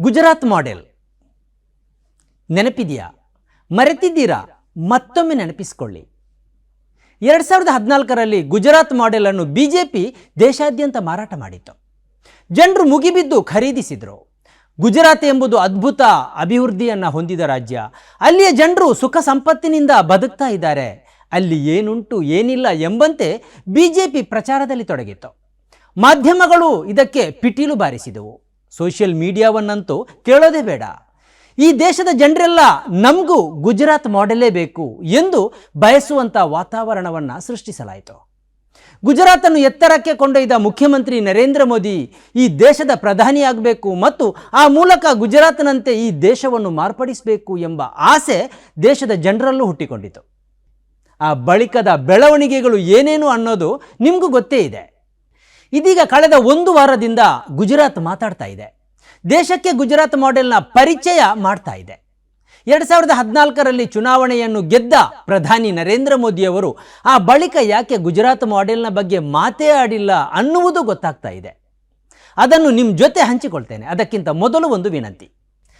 Gujarat model ನೆನಪಿದೆಯಾ? ಮರೆತಿದ್ದೀರಾ? ಮತ್ತೊಮ್ಮೆ ನೆನಪಿಸಿಕೊಳ್ಳಿ. ಎರಡು ಸಾವಿರದ ಹದಿನಾಲ್ಕರಲ್ಲಿ ಗುಜರಾತ್ ಮಾಡೆಲ್ ಅನ್ನು ಬಿ ಜೆ ಪಿ ದೇಶಾದ್ಯಂತ ಮಾರಾಟ ಮಾಡಿತ್ತು. ಜನರು ಮುಗಿಬಿದ್ದು ಖರೀದಿಸಿದರು. ಗುಜರಾತ್ ಎಂಬುದು ಅದ್ಭುತ ಅಭಿವೃದ್ಧಿಯನ್ನು ಹೊಂದಿದ ರಾಜ್ಯ. ಅಲ್ಲಿಯ ಜನರು ಸುಖ ಸಂಪತ್ತಿನಿಂದ ಬದುಕ್ತಾ ಇದ್ದಾರೆ. ಅಲ್ಲಿ ಏನುಂಟು, ಏನಿಲ್ಲ ಎಂಬಂತೆ ಬಿ ಜೆ ಪಿ ಪ್ರಚಾರದಲ್ಲಿ ತೊಡಗಿತ್ತು. ಮಾಧ್ಯಮಗಳು ಇದಕ್ಕೆ ಪಿಟೀಲು ಬಾರಿಸಿದವು. ಸೋಷಿಯಲ್ ಮೀಡಿಯಾವನ್ನಂತೂ ಕೇಳೋದೇ ಬೇಡ. ಈ ದೇಶದ ಜನರೆಲ್ಲ ನಮಗೂ ಗುಜರಾತ್ ಮಾಡೆಲ್ಲೇ ಬೇಕು ಎಂದು ಬಯಸುವಂಥ ವಾತಾವರಣವನ್ನು ಸೃಷ್ಟಿಸಲಾಯಿತು. ಗುಜರಾತನ್ನು ಎತ್ತರಕ್ಕೆ ಕೊಂಡೊಯ್ದ ಮುಖ್ಯಮಂತ್ರಿ ನರೇಂದ್ರ ಮೋದಿ ಈ ದೇಶದ ಪ್ರಧಾನಿಯಾಗಬೇಕು ಮತ್ತು ಆ ಮೂಲಕ ಗುಜರಾತ್ನಂತೆ ಈ ದೇಶವನ್ನು ಮಾರ್ಪಡಿಸಬೇಕು ಎಂಬ ಆಸೆ ದೇಶದ ಜನರಲ್ಲೂ ಹುಟ್ಟಿಕೊಂಡಿತು. ಆ ಬಳಿಕದ ಬೆಳವಣಿಗೆಗಳು ಏನೇನು ಅನ್ನೋದು ನಿಮಗೂ ಗೊತ್ತೇ ಇದೆ. ಇದೀಗ ಕಳೆದ ಒಂದು ವಾರದಿಂದ ಗುಜರಾತ್ ಮಾತಾಡ್ತಾ ಇದೆ. ದೇಶಕ್ಕೆ ಗುಜರಾತ್ ಮಾಡೆಲ್ನ ಪರಿಚಯ ಮಾಡ್ತಾ ಇದೆ. ಎರಡು ಸಾವಿರದ ಹದಿನಾಲ್ಕರಲ್ಲಿ ಚುನಾವಣೆಯನ್ನು ಗೆದ್ದ ಪ್ರಧಾನಿ ನರೇಂದ್ರ ಮೋದಿಯವರು ಆ ಬಳಿಕ ಯಾಕೆ ಗುಜರಾತ್ ಮಾಡೆಲ್ನ ಬಗ್ಗೆ ಮಾತೇ ಆಡಿಲ್ಲ ಅನ್ನುವುದು ಗೊತ್ತಾಗ್ತಾ ಇದೆ. ಅದನ್ನು ನಿಮ್ಮ ಜೊತೆ ಹಂಚಿಕೊಳ್ತೇನೆ. ಅದಕ್ಕಿಂತ ಮೊದಲು ಒಂದು ವಿನಂತಿ.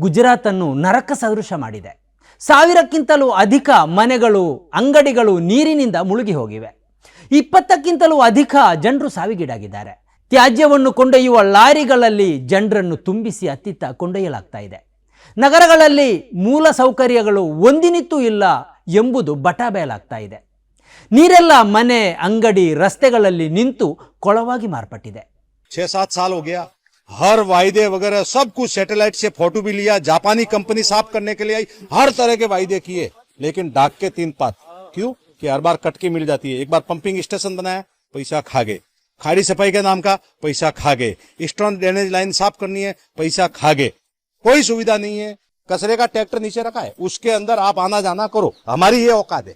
ಗುಜರಾತನ್ನು ನರಕ ಸದೃಶ ಮಾಡಿದೆ. ಸಾವಿರಕ್ಕಿಂತಲೂ ಅಧಿಕ ಮನೆಗಳು, ಅಂಗಡಿಗಳು ನೀರಿನಿಂದ ಮುಳುಗಿ ಹೋಗಿವೆ. ಇಪ್ಪತ್ತಕ್ಕಿಂತಲೂ ಅಧಿಕ ಜನರು ಸಾವಿಗೀಡಾಗಿದ್ದಾರೆ. ತ್ಯಾಜ್ಯವನ್ನು ಕೊಂಡೊಯ್ಯುವ ಲಾರಿಗಳಲ್ಲಿ ಜನರನ್ನು ತುಂಬಿಸಿ ಅತ್ತಿತ್ತ ಕೊಂಡೊಯ್ಯಲಾಗ್ತಾ ಇದೆ. ನಗರಗಳಲ್ಲಿ ಮೂಲ ಸೌಕರ್ಯಗಳು ಒಂದಿನಿತ್ತೂ ಇಲ್ಲ ಎಂಬುದು ಬಟಾಬಯಲಾಗ್ತಾ ಇದೆ. ನೀರೆಲ್ಲ ಮನೆ, ಅಂಗಡಿ, ರಸ್ತೆಗಳಲ್ಲಿ ನಿಂತು ಕೊಳವಾಗಿ ಮಾರ್ಪಟ್ಟಿದೆ. हर वायदे वगैरह सब कुछ सैटेलाइट से फ़ोटो भी लिया, जापानी कंपनी साफ़ करने के लिए आई, हर तरह के वायदे किए, लेकिन डाक के तीन पात। क्यों? कि हर बार कटके मिल जाती है। एक बार पंपिंग स्टेशन बनाया, पैसा खा गए। खाड़ी सफ़ाई के नाम का, पैसा खा गए। स्टोन ड्रेनेज लाइन साफ़ करनी है, पैसा खा गए। कोई सुविधा नहीं है। कचरे का ट्रैक्टर नीचे रखा है। उसके अंदर आप आना जाना करो। हमारी ये औकात है।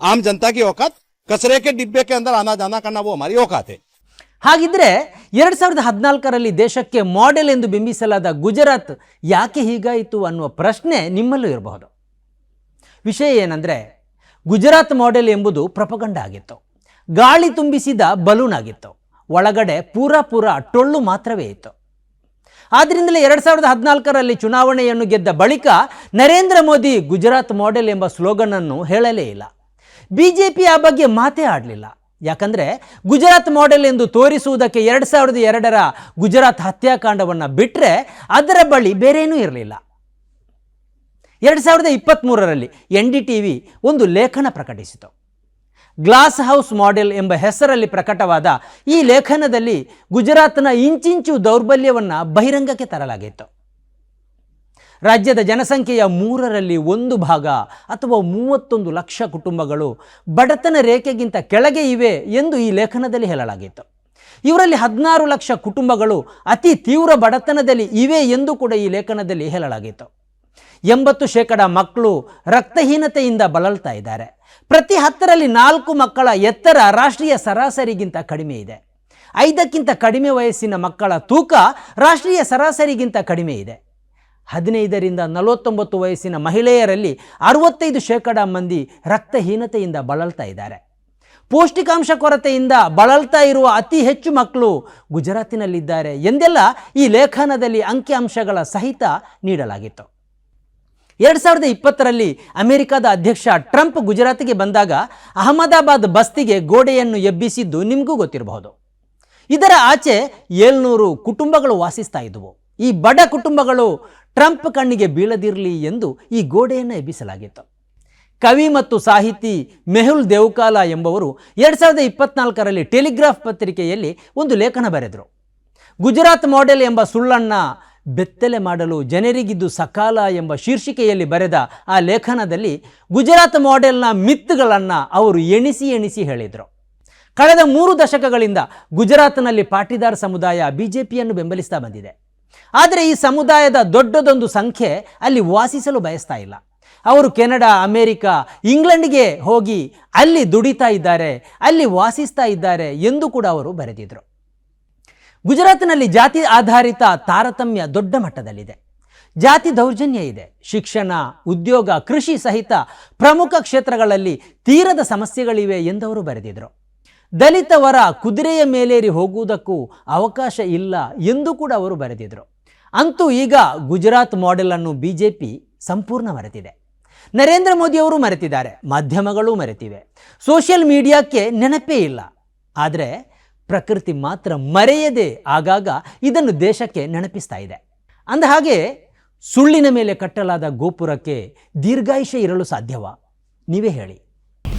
आम जनता की औकात, कचरे के डिब्बे के अंदर आना जाना करना, वो हमारी औकात है। ಹಾಗಿದ್ರೆ ಎರಡು ಸಾವಿರದ ಹದಿನಾಲ್ಕರಲ್ಲಿ ದೇಶಕ್ಕೆ ಮಾಡೆಲ್ ಎಂದು ಬಿಂಬಿಸಲಾದ ಗುಜರಾತ್ ಯಾಕೆ ಹೀಗಾಯಿತು ಅನ್ನುವ ಪ್ರಶ್ನೆ ನಿಮ್ಮಲ್ಲೂ ಇರಬಹುದು. ವಿಷಯ ಏನಂದರೆ, ಗುಜರಾತ್ ಮಾಡೆಲ್ ಎಂಬುದು ಪ್ರಪಗಂಡ ಆಗಿತ್ತು. ಗಾಳಿ ತುಂಬಿಸಿದ ಬಲೂನ್ ಆಗಿತ್ತು. ಒಳಗಡೆ ಪೂರ ಪೂರ ಟೊಳ್ಳು ಮಾತ್ರವೇ ಇತ್ತು. ಆದ್ದರಿಂದಲೇ ಎರಡು ಸಾವಿರದ ಹದಿನಾಲ್ಕರಲ್ಲಿ ಚುನಾವಣೆಯನ್ನು ಗೆದ್ದ ಬಳಿಕ ನರೇಂದ್ರ ಮೋದಿ ಗುಜರಾತ್ ಮಾಡೆಲ್ ಎಂಬ ಸ್ಲೋಗನನ್ನು ಹೇಳಲೇ ಇಲ್ಲ. ಬಿಜೆಪಿ ಆ ಬಗ್ಗೆ ಮಾತೇ ಆಡಲಿಲ್ಲ. ಯಾಕಂದರೆ ಗುಜರಾತ್ ಮಾಡೆಲ್ ಎಂದು ತೋರಿಸುವುದಕ್ಕೆ ಎರಡು ಸಾವಿರದ ಎರಡರ ಗುಜರಾತ್ ಹತ್ಯಾಕಾಂಡವನ್ನು ಬಿಟ್ಟರೆ ಅದರ ಬಳಿ ಬೇರೇನೂ ಇರಲಿಲ್ಲ. ಎರಡು ಸಾವಿರದ ಇಪ್ಪತ್ತ್ಮೂರರಲ್ಲಿ ಎನ್ ಡಿ ಟಿ ವಿ ಒಂದು ಲೇಖನ ಪ್ರಕಟಿಸಿತು. ಗ್ಲಾಸ್ ಹೌಸ್ ಮಾಡೆಲ್ ಎಂಬ ಹೆಸರಲ್ಲಿ ಪ್ರಕಟವಾದ ಈ ಲೇಖನದಲ್ಲಿ ಗುಜರಾತ್ನ ಇಂಚಿಂಚು ದೌರ್ಬಲ್ಯವನ್ನು ಬಹಿರಂಗಕ್ಕೆ ತರಲಾಗಿತ್ತು. ರಾಜ್ಯದ ಜನಸಂಖ್ಯೆಯ ಮೂರರಲ್ಲಿ ಒಂದು ಭಾಗ ಅಥವಾ ಮೂವತ್ತೊಂದು ಲಕ್ಷ ಕುಟುಂಬಗಳು ಬಡತನ ರೇಖೆಗಿಂತ ಕೆಳಗೆ ಇವೆ ಎಂದು ಈ ಲೇಖನದಲ್ಲಿ ಹೇಳಲಾಗಿತ್ತು. ಇವರಲ್ಲಿ ಹದಿನಾರು ಲಕ್ಷ ಕುಟುಂಬಗಳು ಅತಿ ತೀವ್ರ ಬಡತನದಲ್ಲಿ ಇವೆ ಎಂದು ಕೂಡ ಈ ಲೇಖನದಲ್ಲಿ ಹೇಳಲಾಗಿತ್ತು. ಎಂಬತ್ತು ಶೇಕಡ ಮಕ್ಕಳು ರಕ್ತಹೀನತೆಯಿಂದ ಬಳಲ್ತಾ ಇದ್ದಾರೆ. ಪ್ರತಿ ಹತ್ತರಲ್ಲಿ ನಾಲ್ಕು ಮಕ್ಕಳ ಎತ್ತರ ರಾಷ್ಟ್ರೀಯ ಸರಾಸರಿಗಿಂತ ಕಡಿಮೆ ಇದೆ. ಐದಕ್ಕಿಂತ ಕಡಿಮೆ ವಯಸ್ಸಿನ ಮಕ್ಕಳ ತೂಕ ರಾಷ್ಟ್ರೀಯ ಸರಾಸರಿಗಿಂತ ಕಡಿಮೆ ಇದೆ. ಹದಿನೈದರಿಂದ ನಲವತ್ತೊಂಬತ್ತು ವಯಸ್ಸಿನ ಮಹಿಳೆಯರಲ್ಲಿ ಅರವತ್ತೈದು ಶೇಕಡ ಮಂದಿ ರಕ್ತಹೀನತೆಯಿಂದ ಬಳಲ್ತಾ ಇದ್ದಾರೆ. ಪೌಷ್ಟಿಕಾಂಶ ಕೊರತೆಯಿಂದ ಬಳಲ್ತಾ ಇರುವ ಅತಿ ಹೆಚ್ಚು ಮಕ್ಕಳು ಗುಜರಾತಿನಲ್ಲಿದ್ದಾರೆ ಎಂದೆಲ್ಲ ಈ ಲೇಖನದಲ್ಲಿ ಅಂಕಿಅಂಶಗಳ ಸಹಿತ ನೀಡಲಾಗಿತ್ತು. ಎರಡು ಸಾವಿರದ ಇಪ್ಪತ್ತರಲ್ಲಿ ಅಮೆರಿಕದ ಅಧ್ಯಕ್ಷ ಟ್ರಂಪ್ ಗುಜರಾತಿಗೆ ಬಂದಾಗ ಅಹಮದಾಬಾದ್ ಬಸ್ತಿಗೆ ಗೋಡೆಯನ್ನು ಎಬ್ಬಿಸಿದ್ದು ನಿಮಗೂ ಗೊತ್ತಿರಬಹುದು. ಇದರ ಆಚೆ ಏಳ್ನೂರು ಕುಟುಂಬಗಳು ವಾಸಿಸ್ತಾ ಇದ್ದವು ಈ ಬಡ ಕುಟುಂಬಗಳು ಟ್ರಂಪ್ ಕಣ್ಣಿಗೆ ಬೀಳದಿರಲಿ ಎಂದು ಈ ಗೋಡೆಯನ್ನು ಎಬ್ಬಿಸಲಾಗಿತ್ತು. ಕವಿ ಮತ್ತು ಸಾಹಿತಿ ಮೆಹುಲ್ ದೇವ್ಕಾಲ ಎಂಬವರು ಎರಡು ಸಾವಿರದ ಇಪ್ಪತ್ನಾಲ್ಕರಲ್ಲಿ ಟೆಲಿಗ್ರಾಫ್ ಪತ್ರಿಕೆಯಲ್ಲಿ ಒಂದು ಲೇಖನ ಬರೆದರು. ಗುಜರಾತ್ ಮಾಡೆಲ್ ಎಂಬ ಸುಳ್ಳಣ್ಣ ಬೆತ್ತಲೆ ಮಾಡಲು ಜನರಿಗಿದ್ದು ಸಕಾಲ ಎಂಬ ಶೀರ್ಷಿಕೆಯಲ್ಲಿ ಬರೆದ ಆ ಲೇಖನದಲ್ಲಿ ಗುಜರಾತ್ ಮಾಡೆಲ್ನ ಮಿತ್ಗಳನ್ನು ಅವರು ಎಣಿಸಿ ಎಣಿಸಿ ಹೇಳಿದರು. ಕಳೆದ ಮೂರು ದಶಕಗಳಿಂದ ಗುಜರಾತ್ನಲ್ಲಿ ಪಾಟಿದಾರ ಸಮುದಾಯ ಬಿಜೆಪಿಯನ್ನು ಬೆಂಬಲಿಸ್ತಾ ಬಂದಿದೆ. ಆದರೆ ಈ ಸಮುದಾಯದ ದೊಡ್ಡದೊಂದು ಸಂಖ್ಯೆ ಅಲ್ಲಿ ವಾಸಿಸಲು ಬಯಸ್ತಾ ಇಲ್ಲ. ಅವರು ಕೆನಡಾ, ಅಮೇರಿಕ, ಇಂಗ್ಲೆಂಡ್ಗೆ ಹೋಗಿ ಅಲ್ಲಿ ದುಡಿತಾ ಇದ್ದಾರೆ, ಅಲ್ಲಿ ವಾಸಿಸ್ತಾ ಇದ್ದಾರೆ ಎಂದು ಕೂಡ ಅವರು ಬರೆದಿದ್ರು. ಗುಜರಾತ್ನಲ್ಲಿ ಜಾತಿ ಆಧಾರಿತ ತಾರತಮ್ಯ ದೊಡ್ಡ ಮಟ್ಟದಲ್ಲಿದೆ. ಜಾತಿ ದೌರ್ಜನ್ಯ ಇದೆ. ಶಿಕ್ಷಣ, ಉದ್ಯೋಗ, ಕೃಷಿ ಸಹಿತ ಪ್ರಮುಖ ಕ್ಷೇತ್ರಗಳಲ್ಲಿ ತೀರದ ಸಮಸ್ಯೆಗಳಿವೆ ಎಂದವರು ಬರೆದಿದ್ರು. ದಲಿತವರ ಕುದುರೆಯ ಮೇಲೇರಿ ಹೋಗುವುದಕ್ಕೂ ಅವಕಾಶ ಇಲ್ಲ ಎಂದು ಕೂಡ ಅವರು ಬರೆದಿದ್ದರು ಅಂತೂ ಈಗ ಗುಜರಾತ್ ಮಾಡೆಲ್ ಅನ್ನು ಪಿ ಸಂಪೂರ್ಣ ಮರೆತಿದೆ. ನರೇಂದ್ರ ಮೋದಿಯವರು ಮರೆತಿದ್ದಾರೆ, ಮಾಧ್ಯಮಗಳು ಮರೆತಿವೆ. ಸೋಷಿಯಲ್ ಮೀಡಿಯಾಕ್ಕೆ ನೆನಪೇ ಇಲ್ಲ. ಆದರೆ ಪ್ರಕೃತಿ ಮಾತ್ರ ಮರೆಯದೆ ಆಗಾಗ ಇದನ್ನು ದೇಶಕ್ಕೆ ನೆನಪಿಸ್ತಾ ಇದೆ. ಅಂದ ಹಾಗೆ ಸುಳ್ಳಿನ ಮೇಲೆ ಕಟ್ಟಲಾದ ಗೋಪುರಕ್ಕೆ ದೀರ್ಘಾಯುಷ್ಯ ಇರಲು ಸಾಧ್ಯವಾ? ನೀವೇ ಹೇಳಿ.